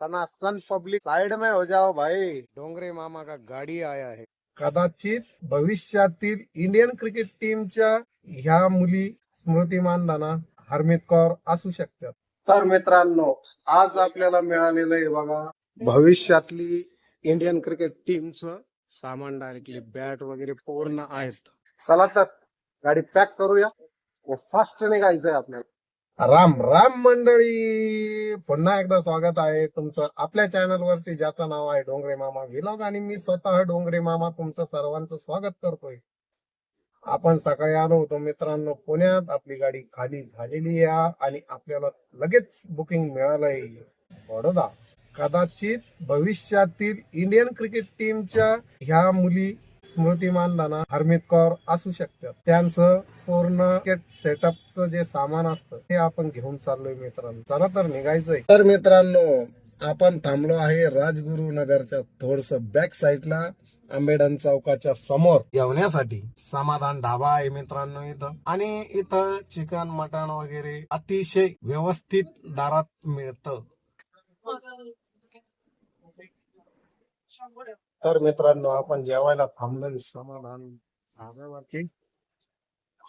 सनातन public side में हो जाओ भाई। डोंगरे मामा का गाडी आया है। कदाचित भविष्यातील इंडियन क्रिकेट टीमच्या ह्या मुली स्मृती मानधना हरमित कौर असू शकतात. तर मित्रांनो आज आपल्याला मिळालेलं आहे बघा भविष्यातली इंडियन क्रिकेट टीमच सामान डायरेक्टली बॅट वगैरे पूर्ण आहेत. चला तर गाडी पॅक करूया. व फास्ट निघायचंय आपल्याला. राम राम मंडळी. पुन्हा एकदा स्वागत आहे तुमचं आपल्या चॅनल वरती ज्याचं नाव आहे डोंगरे मामा विलॉग आणि मी स्वतः डोंगरे मामा तुमचं सर्वांचं स्वागत करतोय. आपण सकाळी आलो होतो मित्रांनो पुण्यात. आपली गाडी खाली झालेली आहे आणि आपल्याला लगेच बुकिंग मिळालंय. बडोदा. कदाचित भविष्यातील इंडियन क्रिकेट टीमच्या ह्या मुली स्मृती मानधना हरमित कौर असू शकतात. त्यांचं पूर्ण सेटअपचं जे सामान असतं ते आपण घेऊन चाललोय मित्रांनो. चला तर निघायचंय. तर मित्रांनो आपण थांबलो आहे राजगुरु नगरच्या थोडस बॅक साईडला आंबेडन चौकाच्या समोर. जेवण्यासाठी समाधान ढाबा आहे मित्रांनो इथं. आणि इथं चिकन मटण वगैरे अतिशय व्यवस्थित दारात मिळतं. तर मित्रांनो आपण जेवायला थांबलोय समाधान ढाब्यावरती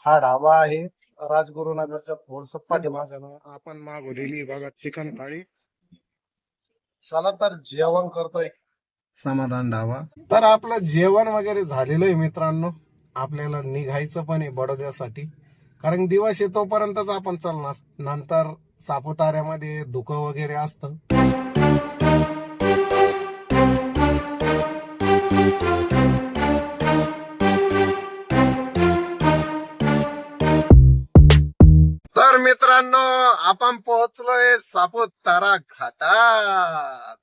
हा ढाबा आहे. राजगुरुनगरच्या थोडस पाठीमागं आपण मागवलेली बघा चिकन थाळी. चला तर जेवण करतोय. समाधान ढाबा. तर आपलं जेवण वगैरे झालेलं आहे मित्रांनो. आपल्याला निघायचं पण आहे बडोद्यासाठी. कारण दिवस येतोपर्यंतच आपण चालणार. नंतर सापुताऱ्यामध्ये धुकं वगैरे असतं. मित्रांनो आपण पोहोचलोय सापुतारा घाटात.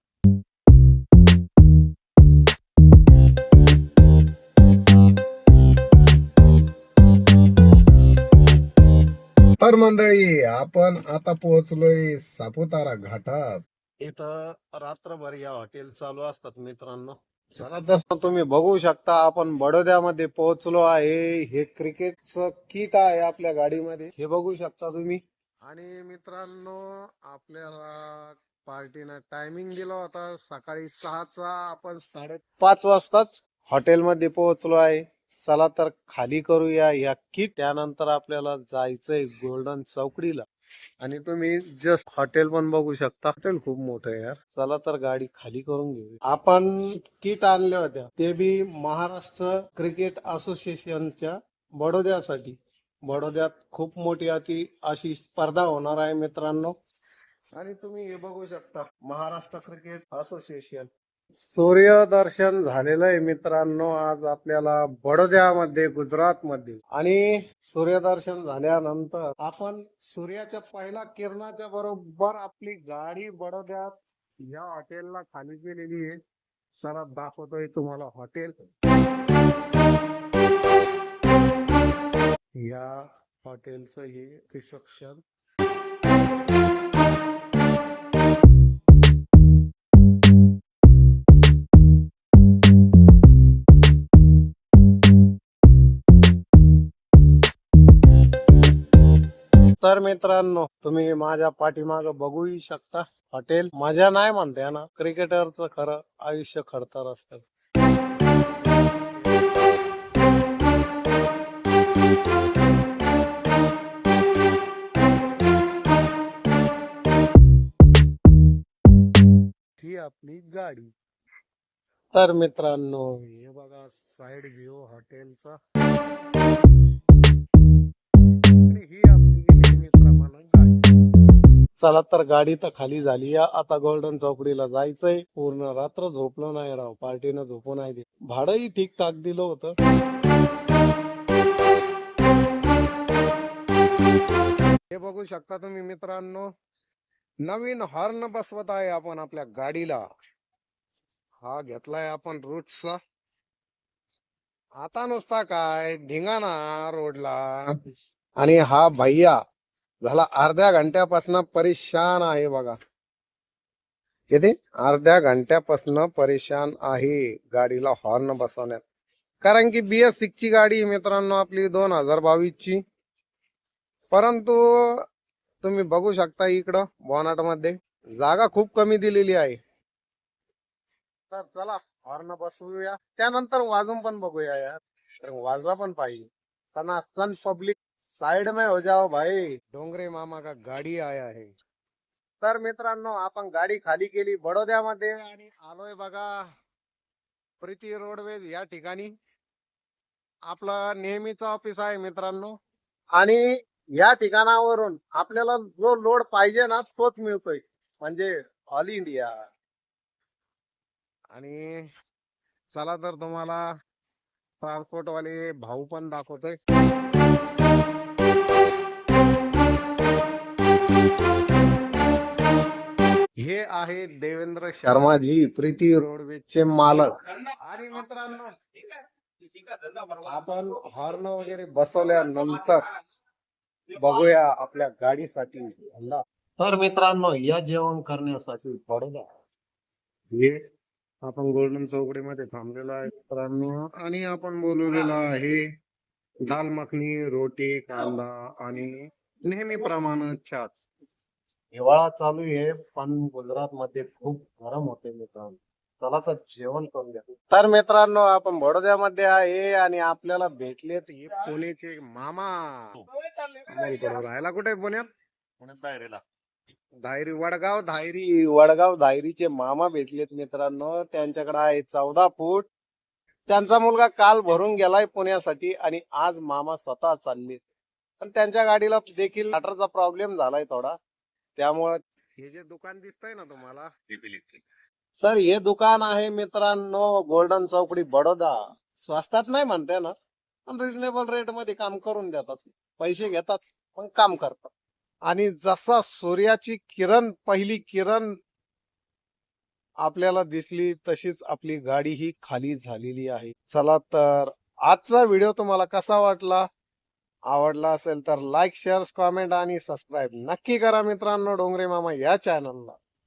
तर मंडळी आपण आता पोहोचलोय सापुतारा घाटात. इथं रात्रभर या हॉटेल चालू असतात मित्रांनो. चला तर तुम्ही बघू शकता आपण बडोद्यामध्ये पोहोचलो आहे. हे क्रिकेटचं किट आहे आपल्या गाडीमध्ये. हे बघू शकता तुम्ही. आणि मित्रांनो आपल्याला पार्टीनं टायमिंग दिला होता. सकाळी सहाचा आपण साडेपाच वाजताच हॉटेलमध्ये पोहोचलो आहे. चला तर खाली करूया या किट त्यानंतर आपल्याला जायचंय गोल्डन चौकडीला. आणि तुम्ही जस्ट हॉटेल पण बघू शकता. हॉटेल खूप मोठं आहे यार. चला तर गाडी खाली करून घेऊ आपण किट आणल्या होत्या. ते बी महाराष्ट्र क्रिकेट असोसिएशनच्या बडोद्यासाठी. बडोद्यात खूप मोठी अति अशी स्पर्धा होणार आहे मित्रांनो. आणि तुम्ही हे बघू शकता महाराष्ट्र क्रिकेट असोसिएशन. सूर्यदर्शन झालेलं आहे मित्रांनो आज आपल्याला बडोद्यामध्ये गुजरात मध्ये आणि सूर्यदर्शन झाल्यानंतर आपण सूर्याच्या पहिल्या किरणाच्या बरोबर आपली गाडी बडोद्यात या हॉटेलला खाली केलेली आहे. चला दाखवतोय तुम्हाला हॉटेल. या हॉटेलचं हे रिसेप्शन. तर मित्रांनो तुम्ही माझ्या पाठीमाग बघूही शकता हॉटेल मजा नाही म्हणते ना क्रिकेटरचं खरं आयुष्य खडतर असतं. गाडी. तर मित्रांनो हे बघा साइड व्ह्यू हॉटेलचा ही आपली नेहमीप्रमाणे गाडी. चला तर गाडी तर खाली झाली या. आता गोल्डन चौकडीला जायचंय. पूर्ण रात्र झोपलो नाही राव. पार्टीनं झोपू नाही दे भाडंही ठीक ठाक दिलं होतं. हे बघू शकता तुम्ही मित्रांनो नवीन हॉर्न बसवत आहे आपण आपल्या गाडीला. हा घेतलाय आपण रूटचा आता नुसता काय धिंगाणा रोडला. आणि हा भैया झाला अर्ध्या घंट्यापासून परेशान आहे बघा. किती? अर्ध्या घंट्यापासून परेशान आहे गाडीला हॉर्न बसवण्यात. कारण की बीएस एस ची गाडी मित्रांनो आपली दोन हजार बावीस ची परंतु तुम्ही बघू शकता इकडं बॉनटमध्ये जागा खूप कमी दिलेली आहे. तर चला हॉर्न बसवूया. त्यानंतर वाजून पण बघूया यार. तर वाजवा पण पाहिजे. सनातन पब्लिक साइड में हो जाओ भाई. डोंगरे मामा का गाडी आया है. तर मित्रांनो आपण गाडी खाली केली बडोद्यामध्ये. आणि आलोय बघा. प्रीती रोडवेज या ठिकाणी. आपलं नेहमीचं ऑफिस आहे मित्रांनो. आणि या ठिकाणावरून आपल्याला जो लोड पाहिजे ना तोच मिळतोय. म्हणजे ऑल इंडिया आणि चला तर तुम्हाला ट्रान्सपोर्ट वाले भाऊ पण दाखवतोय. हे आहे देवेंद्र शर्माजी प्रीती रोडवेजचे मालक. आणि मित्रांनो आपण हॉर्न वगैरे बसवल्यानंतर बघूया आपल्या गाडीसाठी तर मित्रांनो या जेवण करण्यासाठी बडोदा हे आपण गोल्डन चौकडीमध्ये थांबलेलो आहे मित्रांनो. आणि आपण बोलवलेला आहे दाल मखनी रोटी कांदा आणि नेहमीप्रमाणे छाच हिवाळा चालू आहे पण गुजरात मध्ये खूप गरम होते मित्रांनो. चला तर जेवण करूया तर मित्रांनो आपण बडोद्यामध्ये आहे आणि आपल्याला भेटलेत हे पुणेचे मामा. करून राहायला कुठे पुण्यात? पुण्यात दायरेला धायरी वडगाव धायरी वडगाव धायरीचे मामा भेटलेत मित्रांनो. त्यांच्याकडे आहे चौदा फूट. त्यांचा मुलगा काल भरून गेलाय पुण्यासाठी आणि आज मामा स्वतः चालले पण त्यांच्या गाडीला देखील गटरचा प्रॉब्लेम झालाय थोडा. त्यामुळे हे जे दुकान दिसतंय ना तुम्हाला. सर हे दुकान आहे मित्रांनो गोल्डन चौकडी बडोदा स्वस्तात नाही म्हणते ना पण रिजनेबल रेटमध्ये काम करून देतात. पैसे घेतात पण काम करतात. आणि जसा सूर्याची किरण पहिली किरण आपल्याला दिसली तशीच आपली गाडी ही खाली झालेली आहे. चला तर आजचा व्हिडिओ तुम्हाला कसा वाटला? आवडला असेल तर लाईक शेअर कॉमेंट आणि सबस्क्राईब नक्की करा मित्रांनो डोंगरे मामा या चॅनलला